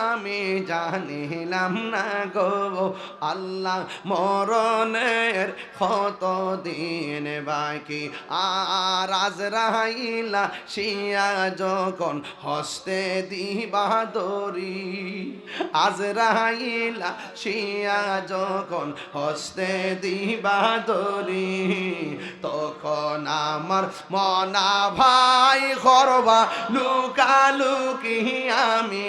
আমি জানিলাম না গো, আল্লাহ মরণের কত দিন বাকি। আর আজরাইলা শিয়া যখন হস্তে দিবা দরি আজরাইলা শিয়া যখন হস্তে দিবা দরি তখন আমার মনা ভাই করবা লুকালুকি আমি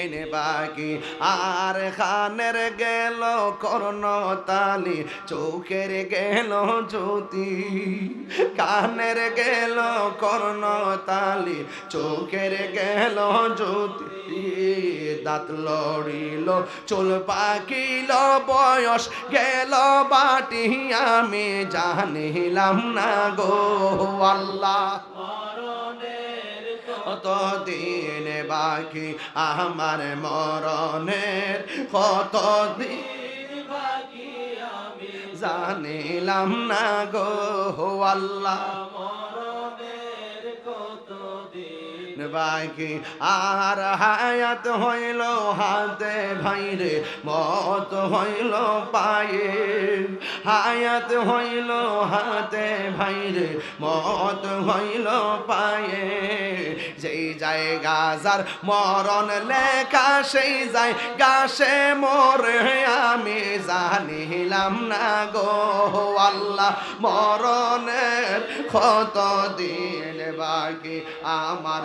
এনে বাকি। আর খানের গেল কর্ণ তালি চৌকের গেল জ্যোতি। কানের গেল কর্ণ তালি চৌকের গেল জ্যোতি। দাঁত লড়িল, চুল পাকিল, বয়স গেল বাটি। আমি জানিলাম না গো আল্লাহ। কত দিন বাকি আমার মরণের? কতদিন জানিলাম না গো আল্লাহ। বাকি। আর হায়াত হইল হাতে ভাইরে, মত হইল পায়ে। হায়াত হইল হাতে ভাইরে, মত হইল পায়ে। যেই জায়গা যার মরণ লেখা, সেই যায় গাছে মরে। আমি জানিলাম না গো, আল্লাহ মরণের কত দিন বাকি। আমার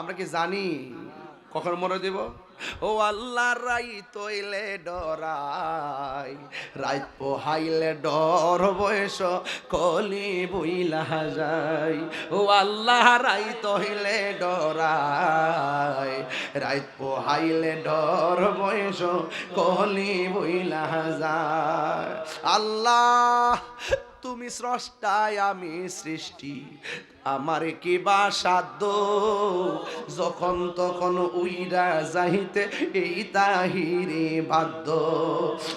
আমরা কি জানি? কখন মরে দেব? ও আল্লাহ রাই তৈলে ডরাই, রাইত পোহাইলে ডর বয়স, কলি বইলা যাই ও আল্লাহ রাই তৈলে ডরাই, রাইত পোহাইলে ডর বয়স, কলি বইলা যায় আল্লাহ তুমি স্রষ্টায় আমি সৃষ্টি। আমার কি বা সাধ্য? যখন তখন উইরা যাইতে এই তাহিরে বাধ্য।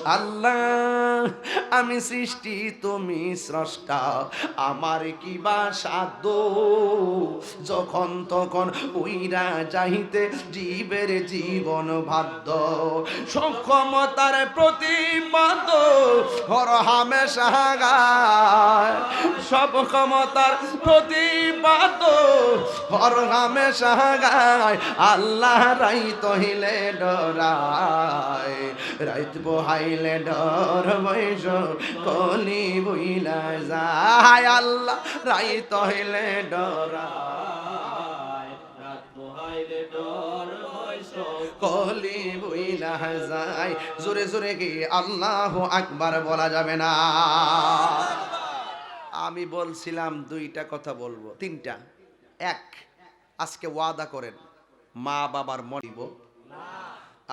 আল্লাহ, আমি সৃষ্টি, তুমি স্রষ্টা। আমার কি বা সাধ্য? যখন তখন উইরা যাইতে জীবের জীবন বাধ্য। সক্ষমতার প্রতি প্রতিবাদ হর হামেশা গায় সব ক্ষমতার প্রতিবাদ হর হামেশা গায় আল্লাহ রাই তহিলে ডরায়। রাইত বহাইলে ডর বৈশ, কলি বইলা যায়। আল্লাহ রাই তহিলে ডরায়। কলি বইলা যায়। জোরে জোরে কি আল্লাহ আকবার বলা যাবে না? আমি বলছিলাম দুইটা কথা বলব। তিনটা। এক, আজকে ওয়াদা করেন, মা বাবার মরিব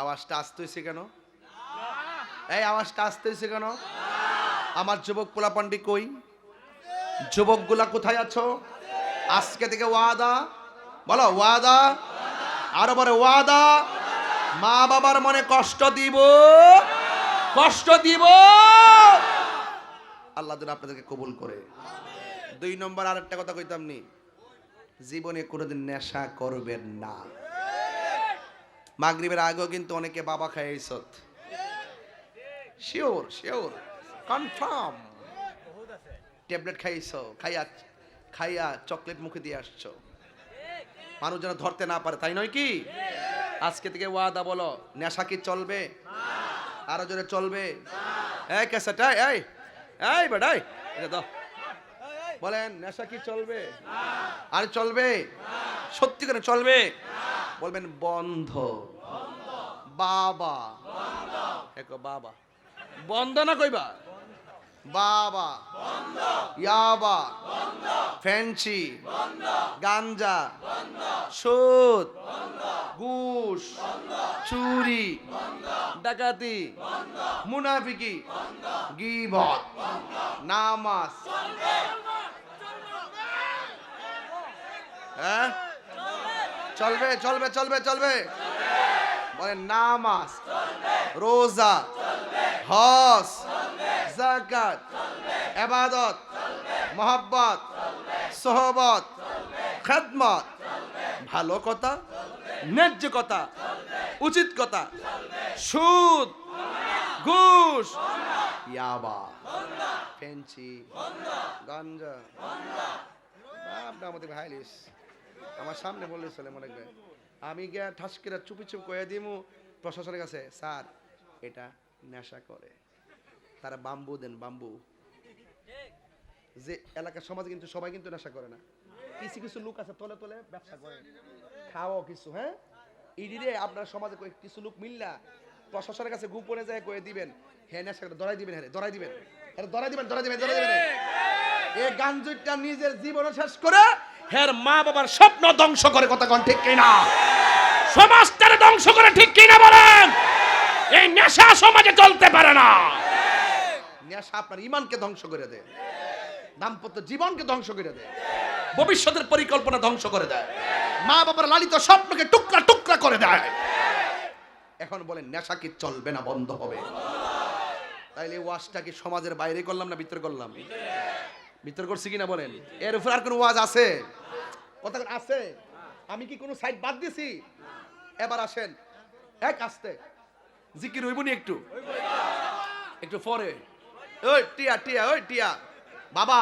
আওয়াজটা আসতে হয়েছে কেন? এই আওয়াজটা আসতে হয়েছে কেন? আমার যুবক পোলাপান্ডি কই? যুবকগুলা কোথায় আছো? আজকে থেকে ওয়াদা। বলো, ওয়াদা? আরও বলে ওয়াদা। মা বাবার মনে কষ্ট দিব। কষ্ট দিব। আল্লাহ যেন আপনাদেরকে কবুল করে। দুই নম্বর আর একটা কথা কইতাম নি জীবনে কোনোদিন নেশা করবেন না। মাগরিবের আগেও কিন্তু অনেকে বাবা খায় ইসত শিওর শিওর কনফার্ম ট্যাবলেট খাইছো, খাইয়া খাইয়া চকলেট মুখে দিয়ে আসছো। মানুষ যেন ধরতে না পারে, তাই নয় কি? আজকে থেকে ওয়াদা বলো, নেশা কি চলবে? আরও জোরে চলবে? এই ক্যাসেট এই। এই বেটাই এটা দাও। বলেন, নেশা কি চলবে? আর চলবে? সত্যি করে চলবে? বলবেন, বন্ধ। বাবা। বাবা। বন্ধ না কইবা? বাবা, ইয়াবা, ফ্যান্সি, গাঞ্জা সুদ ঘুষ, চুরি, ডাকাতি, মুনাফিকি, গিবত, নামাজ। হ্যাঁ? চলবে চলবে চলবে চলবে। বলে নামাজ, রোজা, হজ জাকাত এবাদত মোহাব্বত, সোহবত, খেদমত। ভালো কথা, ন্যায্য কথা, উচিত কথা, সুদ, ঘুষ। ইয়াবা ফেন্সি গাঞ্জা। বাপরে আমাদের ভাইলিস আমার সামনে বললে চলে মনে করে। আমি গিয়া ঠাস করে চুপি চুপ কয়ে দিমু প্রশাসনের কাছে, স্যার, এটা নেশা করে। তারা বাম্বু দেন বাম্বু যে এলাকার সমাজে কিন্তু সবাই কিন্তু নেশা করে না। কিছু কিছু লোক আছে তলে তলে ব্যবসা করে। খাওয়াও কিছু হ্যাঁ? ইডিরে আপনার সমাজে কিছু লোক মিললা প্রশাসনের কাছে গোপনে যায়, কয়ে দিবেন হ্যাঁ নেশা করে ধরাই দিবেন হ্যাঁ ধরাই দিবেন। হ্যাঁ ধরাই দিবেন ধরাই দিবেন ধরাই দিবেন। এই গাঞ্জুইটা নিজের জীবন শেষ করে হের মা বাবার স্বপ্ন ধ্বংস করে, কথা কোন ঠিক কিনা? সমাজটারে ধ্বংস করে ঠিক কিনা বলেন? এই নেশা সমাজে চলতে পারে না। নেশা আপনার ইমানকে ধ্বংস করে দেয়। দাম্পত্য জীবনকে ধ্বংস করে দেয়। ভবিষ্যতের পরিকল্পনা ধ্বংস করে দেয়। মা বাবার লালিত স্বপ্নকে টুকরা টুকরা করে দেয়। এখন বলেন নেশা কি চলবে না বন্ধ হবে? তাইলে ওয়াজটা কি সমাজের বাইরে করলাম না ভিতরে করলাম? ভিতর করছি কিনা বলেন? এর উপর আর কোন ওয়াজ আছে? কথা আছে? আমি কি কোনো সাইড বাদ দিছি? এবার আসেন এক আসতে। জিকির হইবনি একটু? একটু পরে। ওই টিয়া টিয়া ওই টিয়া। বাবা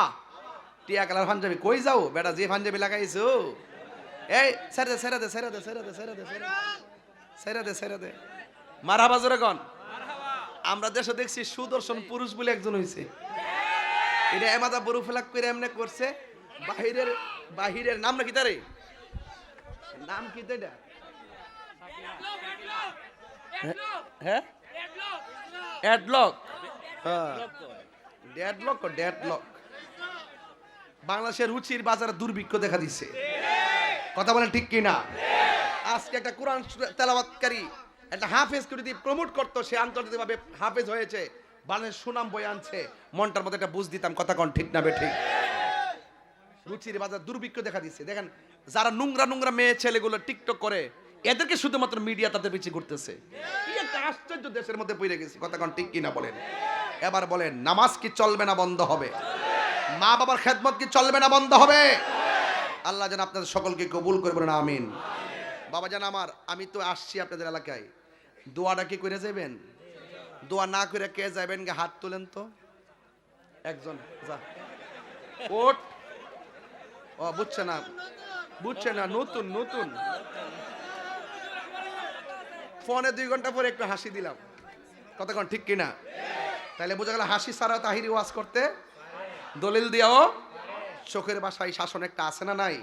টিয়া কালার পাঞ্জাবি কই যাও? বেটা যে পাঞ্জাবি লাগাইছো। এই সেরে দে সেরে দে সেরে দে সেরে দে সেরে দে সেরে দে। সেরে দে মারা বাজরে কন। আমরা দেশে দেখছি সুদর্শন পুরুষ বলে একজন হইছে। এটা এমাদা বড়ু ফেলাক করে এমনি করছে। বাহিরের বাহিরের নাম নাকি তারে? নাম কি তো এটা? হ্যাঁ? অ্যাডলক বাংলাদেশের রুচির বাজারে দুর্ভিক্ষ দেখা দিচ্ছে কথা বলেন ঠিক কিনা? আজকে একটা কোরআন সূরা তেলাওয়াতকারী একটা হাফেজ করে দিয়ে প্রমোট করতো, সে আন্তর্জাতিকভাবে হাফেজ হয়েছে। বাংলাদেশের সুনাম বই আনছে। মনটার মধ্যে একটা বুঝ দিতাম, কথা কোন ঠিক না বে ঠিক রুচির বাজার দুর্ভিক্ষ দেখা দিচ্ছে দেখেন, যারা নোংরা নোংরা মেয়ে ছেলেগুলো টিকটক করে, এদেরকে শুধুমাত্র মিডিয়া তাদের পিছিয়ে ঘুরতেছে। কি একটা আশ্চর্য দেশের মধ্যে পড়ে গেছে, কথা কোন ঠিক কিনা বলেন। এবার বলেন, নামাজ কি চলবে না বন্ধ হবে? মা বাবার খেদমত কি চলবে না বন্ধ হবে? আল্লাহ যেন আপনাদের সকলকে কবুল করবেন না আমিন। বাবা জান আমার, আমি তো আসছি আপনাদের এলাকায়। দোয়াটা কি করে যাবেন দোয়া না করে কে যাবেন গে, হাত তোলেন তো। একজন, যা। ওট ও, বুঝছে না। বুঝছে না, নতুন নতুন। ফোনে দুই ঘণ্টা পরে একটু হাসি দিলাম। কতক্ষণ ঠিক কিনা? তাহলে বোঝা গেল হাসি সারা তাহিরি ওয়াজ করতে দলিল দিয়াও চোখের বাসায় শাসন একটা আছে না নাই?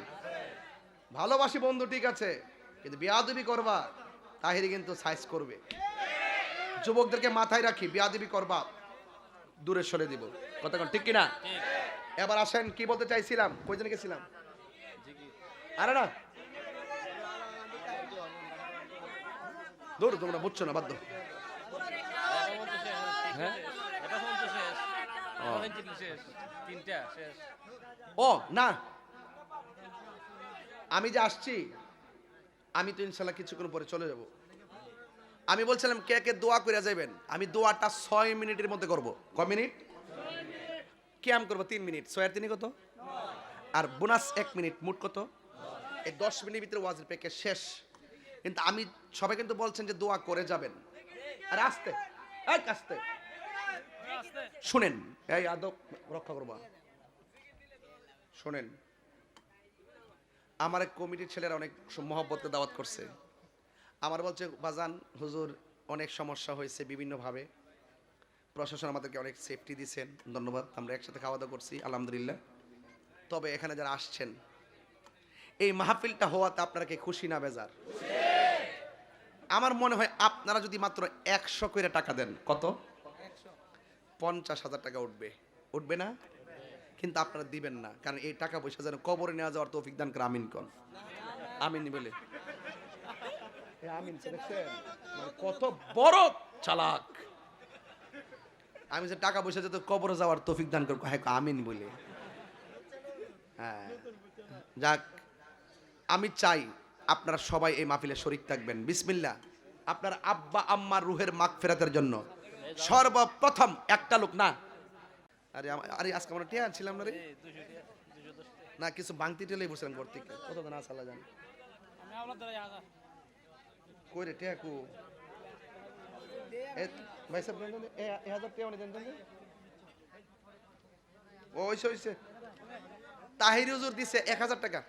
ভালোবাসি বন্ধু, ঠিক আছে, কিন্তু বিয়াদবি করবা, তাহিরি কিন্তু সাইজ করবে। যুবকদেরকে মাথায় রাখি, বিয়াদবি করবা, দূরে সরে দিব। কতক্ষণ ঠিক কিনা? এবার আসেন, কি বলতে চাইছিলাম? কই জন্য গেছিলাম? আরে না। দূর তোমরা বুঝছ না বাধ্য হ্যাঁ? ও। না। আমি যে আসছি আমি তো ইনশাল্লাহ কিছুক্ষণ পরে চলে যাব। আমি বলছিলাম কে কে দোয়া করে যাবেন আমি দোয়াটা ছয় মিনিটের মধ্যে করব। ক মিনিট? ক্যাম করব তিন মিনিট। ছয়ের তিনি কত? আর বোনাস এক মিনিট মোট কত? এই দশ মিনিটের ভিতরে ওয়াজের প্যাকেজ শেষ। কিন্তু আমি সবাই কিন্তু বলছেন যে দোয়া করে যাবেন। আর আসতে এক আসতে শুনেন এই আদব রক্ষা করবা। শোনেন আমার এক কমিটির ছেলেরা অনেক মহব্বতকে দাওয়াত করছে। আমার বলছে বাজান হুজুর অনেক সমস্যা হয়েছে বিভিন্নভাবে। প্রশাসন আমাদেরকে অনেক সেফটি দিয়েছেন। ধন্যবাদ আমরা একসাথে খাওয়া দাওয়া করছি আলহামদুলিল্লাহ। তবে এখানে যারা আসছেন এই মাহফিলটা হওয়াতে আপনারা কি খুশি না বেজার? আমার মনে হয় আপনারা যদি মাত্র একশো করে টাকা দেন কত? পঞ্চাশ হাজার টাকা উঠবে। উঠবে না? কিন্তু আপনারা দিবেন না, কারণ এই টাকা পয়সা যেন কবরে নেওয়া যাওয়ার তৌফিক দান করে, আমিন কন। আমিন বলে? মানে কত বড় চালাক। আমি যে টাকা পয়সা যাতে কবরে যাওয়ার তৌফিক দান করব হ্যাঁ আমিন বলে। হ্যাঁ। যাক, আমি চাই আপনারা সবাই এই মাহফিলে শরিক থাকবেন। বিসমিল্লা আপনার আব্বা আম্মার রুহের মাগ ফেরাতের জন্য। সর্বপ্রথম একটা লোক, না। আরে আরে আজকে আমরা টিয়া ছিলাম না রে? না, কিছু বাংতি টেলেই বসেন ঘর থেকে। কত না সালা জান। কই রে টিয়া ভাই সাহেব এ হাজার টিয়া দেন দেন। ও, হইছে হইছে। তাহির দিছে এক হাজার টাকা।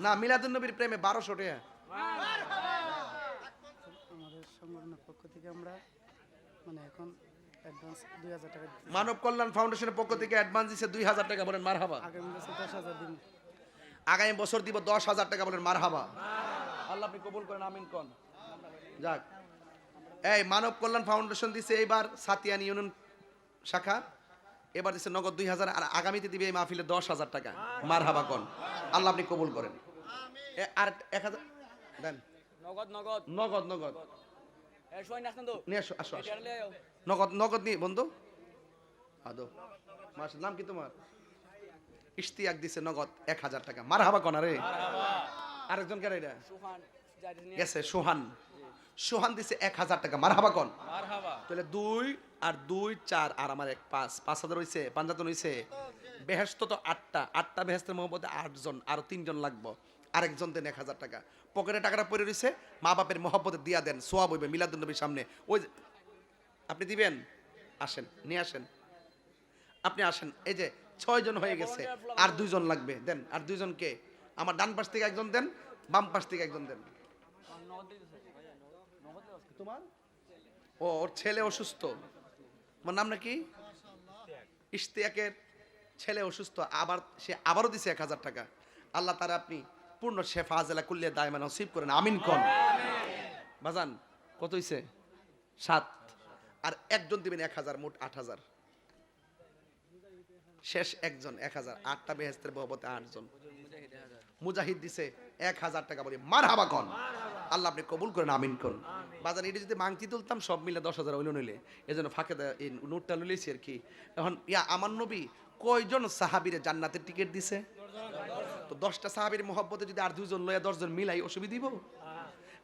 না, মিলাদুন নবীর প্রেমে বারোশো টাকা সংগঠনের পক্ষ থেকে আমরা মানে এখন অ্যাডভান্স দুই হাজার টাকা দিচ্ছি মানব কল্যাণ ফাউন্ডেশনের পক্ষ থেকে অ্যাডভান্স দিছে দুই হাজার টাকা বলেন মার হাবা আগামী বছর দশ হাজার দিন। আগামী বছর দিব দশ হাজার টাকা বলেন মার হাবা আল্লাহ আপনি কবুল করেন আমিন কন। যাক। এই মানব কল্যাণ ফাউন্ডেশন দিছে এইবার সাতিয়ান ইউনিয়ন শাখা এবার দিচ্ছে নগদ দুই হাজার আর আগামীতে দিবে এই মাহফিলে দশ হাজার টাকা। মার হাবা কন। আল্লাহ আপনি কবুল করেন। এ, আর এক হাজার দেন। নগদ নগদ। নগদ নগদ। আসো আসো আসো। এটা হলে নগদ নগদ নিয়ে বন্ধু। আদো। মাস নাম কি তোমার? ইশতিয়াক দিছে নগদ এক হাজার টাকা। মার হাবা কনা রে আরেকজন কেন এটা? সুহান গেছে সোহান। সোহান দিছে এক হাজার টাকা। মার হাবা কন তাহলে দুই আর দুই চার আর আমার এক পাঁচ। পাঁচ হাজার হয়েছে পাঞ্জাতন হয়েছে বেহেস্ত তো আটটা। আটটা বেহেস্তের মহব্বতে আটজন আরও তিনজন লাগবো। আরেকজন দেন এক হাজার টাকা। পকেটে টাকাটা পড়ে রয়েছে মা বাপের মহব্বতে দিয়া দেন সোয়া বইবে মিলাদুল নবীর সামনে। ওই আপনি দিবেন? আসেন, নিয়ে আসেন। আপনি আসেন, এই যে ছয় জন হয়ে গেছে, আর দুইজন লাগবে, দেন। আর দুইজনকে আমার ডান পাশ থেকে একজন দেন, বাম পাশ থেকে একজন দেন। ও, ওর ছেলে অসুস্থ। তোমার নাম নাকি? ইশতিয়াকের ছেলে অসুস্থ, আবার সে আবারও দিছে এক হাজার টাকা। আল্লাহ তারা আপনি পূর্ণ শেফা জেলা কুল্লে দায়মা নসিব করেন। আমিন কন। বাজান কত হইছে? সাত। আর একজন দিবেন এক হাজার মোট আট হাজার। শেষ একজন এক হাজার। আটটা বেহেস্তের বহবতে আটজন। মুজাহিদ দিছে এক হাজার টাকা বলি। মার হাবা কন। আল্লাহ আপনি কবুল করেন আমিন করুন বাজার এটা যদি মাংতি তুলতাম সব মিলে দশ হাজার হইল নইলে। এই জন্য ফাঁকে নোটটা লইলেছি আর কি এখন ইয়া আমার নবী কয়জন সাহাবিরে জান্নাতের টিকিট দিছে? তো দশটা সাহাবির মহব্বতে যদি আর দুজন লইয়া দশজন মিলাই অসুবিধা দিব?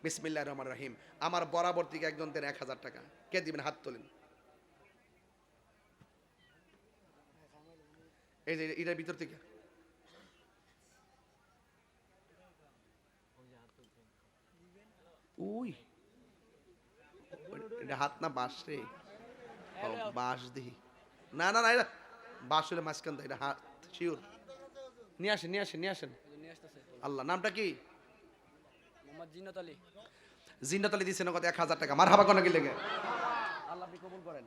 বিসমিল্লাহ রহমান রহিম। আমার বরাবর থেকে একজন দেন এক হাজার টাকা। কে দিবেন? হাত তোলেন। এই যে এটার ভিতর থেকে। উই। হাত না বাঁশ রে। বাঁশ দিহি। না না না, এটা বাঁশ হলে মাঝখান এটা হাত, শিওর। নিয়ে আসেন নিয়ে আসেন নিয়ে আসেন। আল্লাহ নামটা কি? মোহাম্মদ জিন্নত আলী। জিন্নাত আলী দিয়েছেন কত এক হাজার টাকা। মার হাবা কোনা লেগে আল্লাহ আপনি কবুল করেন।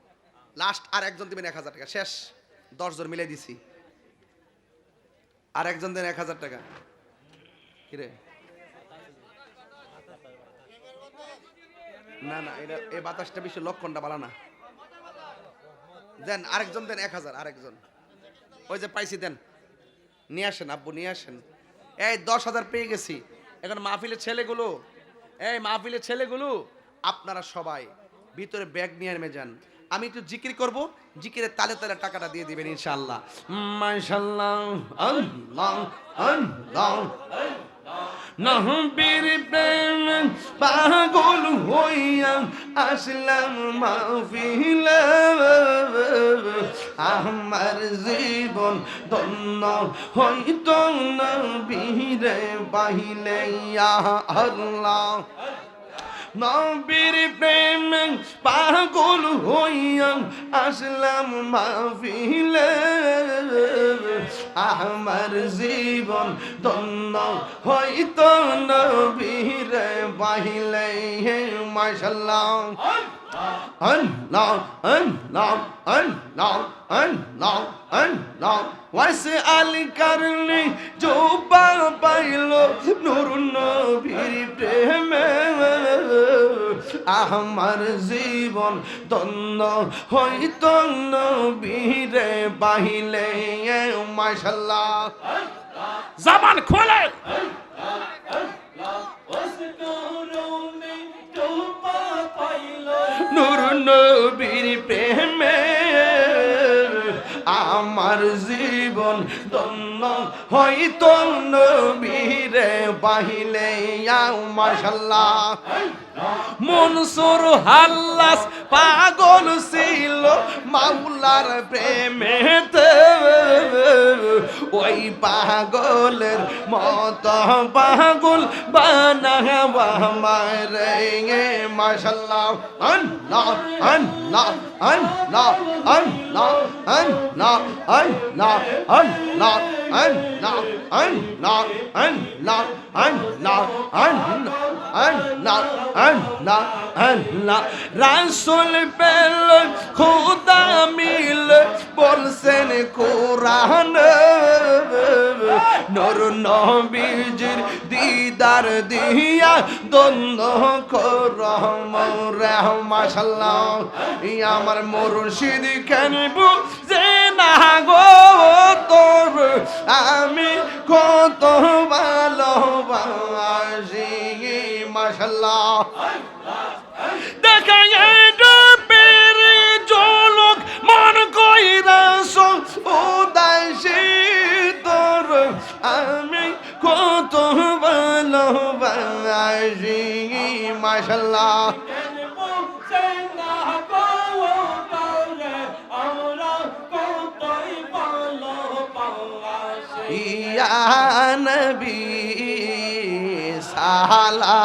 লাস্ট আর একজন দিবেন এক হাজার টাকা। শেষ। দশজন মিলে দিছি। আর একজন দেন এক হাজার টাকা। কিরে না না এটা এই বাতাসটা বেশি লক্ষণটা বালা না। দেন আরেকজন দেন এক হাজার আরেকজন। ওই যে পাইছি দেন। নিয়ে আসেন, আব্বু, নিয়ে আসেন। এই, দশ হাজার পেয়ে গেছি। এখন মাহফিলের ছেলেগুলো, এই, মাহফিলের ছেলেগুলো, আপনারা সবাই ভিতরে ব্যাগ নিয়ে নেমে যান। আমি একটু জিকির করব, জিকিরের তালে তালে টাকাটা দিয়ে দিবেন, ইনশাআল্লাহ। মাশাআল্লাহ, আল্লাহ আল্লাহ। নহবীর প্রেম পাগল হইয়া আসলাম মাহফিলে। আমার জীবন ধন্য হইত না বীরে বাহিলে, ইয়া আল্লাহ। নবীর প্রেম পাগল হইয়া আসলাম মাহফিলে। আমার জীবন ধন্য হইতো নবীরে বাহিলে হে মাশাল্লাহ। انلام انلام انلام انلام انلام واسأل کرنی جو با پائلو نور نبیر প্রেমে আমার জীবন তন্ন হই তন্ন বীরে বাহিলে মাশাল্লাহ জবান খোলে Allah, Allah, Allah, Allah, Allah, Allah, নবীর প্রেমে আমার জীবন দন্ন হইত নবীরে বাহিলে মাশাল্লাহ মনসুর হাল্লাস পাগল ছিল মাওলার প্রেমেতে। ওই পাগলের মত পাগল বানাবা মারে মাশাল্লাহ আল্লাহ আল্লাহ আল্লাহ আল্লাহ আল্লাহ। la, la, la, la, রাসুল পেল, খুদা মিল বলছেন কোরআন। নর নবীজির দিদার দিয়া দ্বন্দ্ব কর মাশাল্লাহ আমার মুর্শিদ কেন বুঝে না গো তোর? আমি কত ভালোবাসি মাশাল্লাহ দেখা ডুবের জলক মন কইরা উদাসী তোর। আমি কত ভালোবাসি মাশাল্লাহ ইয়া নবী সালা